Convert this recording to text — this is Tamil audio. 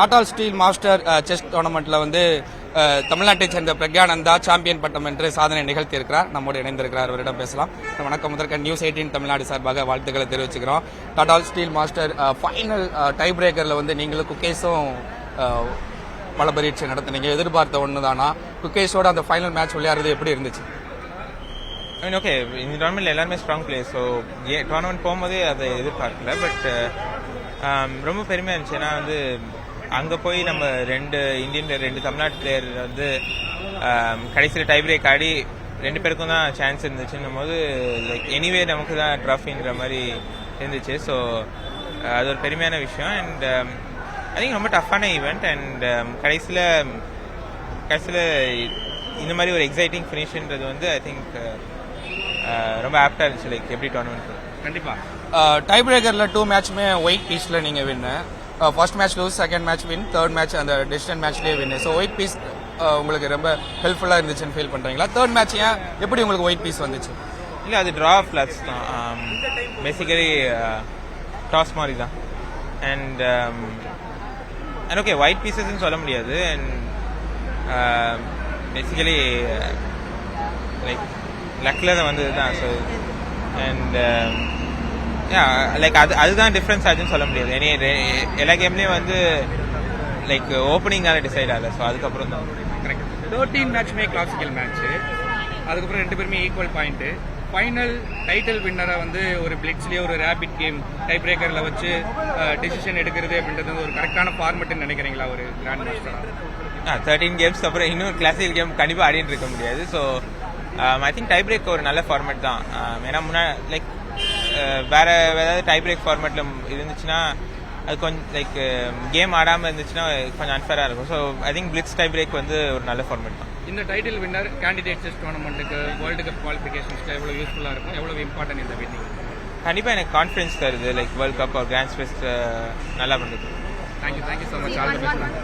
டாடா ஸ்டீல் மாஸ்டர் செஸ் டோர்னமெண்ட்ல வந்து uh, தமிழ்நாட்டை சேர்ந்த பிரக்யானந்தா சாம்பியன் பட்டம் என்று சாதனை நிகழ்த்தியிருக்கிறார். நம்மோடு இணைந்திருக்கிறார். அவரிடம் பேசலாம். வணக்கம் முதற்க நியூஸ் எயிட்டீன் தமிழ்நாடு சார்பாக வாழ்த்துக்களை தெரிவிச்சுக்கிறோம். Tata Steel master final tie பிரேக்கர்ல வந்து நீங்களும் குக்கேஸும் uh, பல பரீட்சை நடத்துனீங்க. எதிர்பார்த்த ஒன்று தானா குக்கேஸோட அந்த ஃபைனல் மேட்ச் விளையாடுறது எப்படி இருந்துச்சு? ஐ மீன் ஓகே இந்த டோர்னமெண்ட்ல எல்லாருமே ஸ்ட்ராங் பிளேயர் ஸோ டோர்னமெண்ட் போகும்போதே அதை எதிர்பார்க்கல பட் uh, um, ரொம்ப பெருமையாக இருந்துச்சு. ஏன்னா வந்து அங்கே போய் நம்ம ரெண்டு இந்தியன் பிளேயர் ரெண்டு தமிழ்நாட்டு பிளேயர் வந்து கடைசியில் டை பிரேக் ஆடி ரெண்டு பேருக்கும் தான் சான்ஸ் இருந்துச்சுன்னும் போது லைக் எனிவே நமக்கு தான் ட்ராஃபின்ற மாதிரி இருந்துச்சு. ஸோ அது ஒரு பெருமையான விஷயம். அண்ட் ஐ திங்க் ரொம்ப டஃப்பான ஈவெண்ட் அண்ட் um, கடைசியில் கடைசியில் இந்த மாதிரி ஒரு எக்ஸைட்டிங் ஃபினிஷ்ன்றது வந்து ஐ திங்க் uh, uh, ரொம்ப ஆப்டாக இருந்துச்சு. லைக் எப்படி டோர்னமெண்ட் கண்டிப்பாக டை பிரேக்கர்ல டூ மேட்ச்மே ஒயிட் பீஸ்ல நீங்கள் win first match lose second match win third match அந்த டெசிஷன் மேட்ச்லேயே வின் ஸோ ஒயிட் பீஸ் உங்களுக்கு ரொம்ப ஹெல்ப்ஃபுல்லாக இருந்துச்சுன்னு ஃபீல் பண்ணுறீங்களா தேர்ட் மேட்ச் ஏன் எப்படி உங்களுக்கு ஒயிட் பீஸ் வந்துச்சு? இல்லை அது ட்ரா ஆஃப் தான். Um, பேசிக்கலி டாஸ் uh, மாதிரி தான். அண்ட் அண்ட் ஓகே ஒயிட் பீசஸ்ன்னு சொல்ல முடியாது. அண்ட் பேசிக்கலி லைக் லக்கில் தான் வந்தது தான். ஸோ அண்ட் லைக் அது அதுதான் டிஃப்ரென்ஸ் ஆச்சுன்னு சொல்ல முடியாது. எனி எல்லா கேம்லேயும் வந்து லைக் ஓப்பனிங்கால டிசைட் ஆகல. ஸோ அதுக்கப்புறம் தான். கரெக்ட் தேர்ட்டீன் மேட்ச்மே கிளாசிக்கல் மேட்ச் அதுக்கப்புறம் ரெண்டு பேருமே ஈக்குவல் பாயிண்ட் ஃபைனல் டைட்டில் வின்னரை வந்து ஒரு பிளிட்ஸ்லயே ஒரு ரேபிட் கேம் டை பிரேக்கர்ல வச்சு டெசிஷன் எடுக்கிறது அப்படின்றது வந்து ஒரு கரெக்டான ஃபார்மெட்னு நினைக்கிறீங்களா ஒரு கிராண்ட் மாஸ்டரா தேர்ட்டீன் கேம்ஸ் அப்புறம் இன்னும் கிளாசிக்கல் கேம் கண்டிப்பாக ஆடிட்டு இருக்க முடியாது. So I think tie break ஒரு நல்ல ஃபார்மேட் தான். Um, ஏன்னா முன்னா லைக் வேற ஏதாவது டை பிரேக் ஃபார்மேட்டில் இருந்துச்சுன்னா அது கொஞ்சம் லைக் கேம் ஆடாமல் இருந்துச்சுன்னா கொஞ்சம் அன்ஃபேராக இருக்கும். So I think blitz tie break வந்து ஒரு நல்ல ஃபார்மேட் தான். இந்த டைட்டில் வின்னர் கேண்டிடேட் செஸ் டோர்னமெண்ட்டுக்கு வேர்ல்டு கப் குவாலிஃபிகேஷன்ஸ்க்கு எவ்வளவு யூஸ்ஃபுல்லா இருக்கும்? எவ்வளவு இம்பார்ட்டன்ட் இந்த வின்னிங் கண்டிப்பாக எனக்கு கான்ஃபிடன்ஸ் தருது. லைக் வேர்ல்ட் கப் ஒரு கிராண்ட் ஸ்பெஸ்ட் நல்லா பண்ணுது. Thank you thank you so much all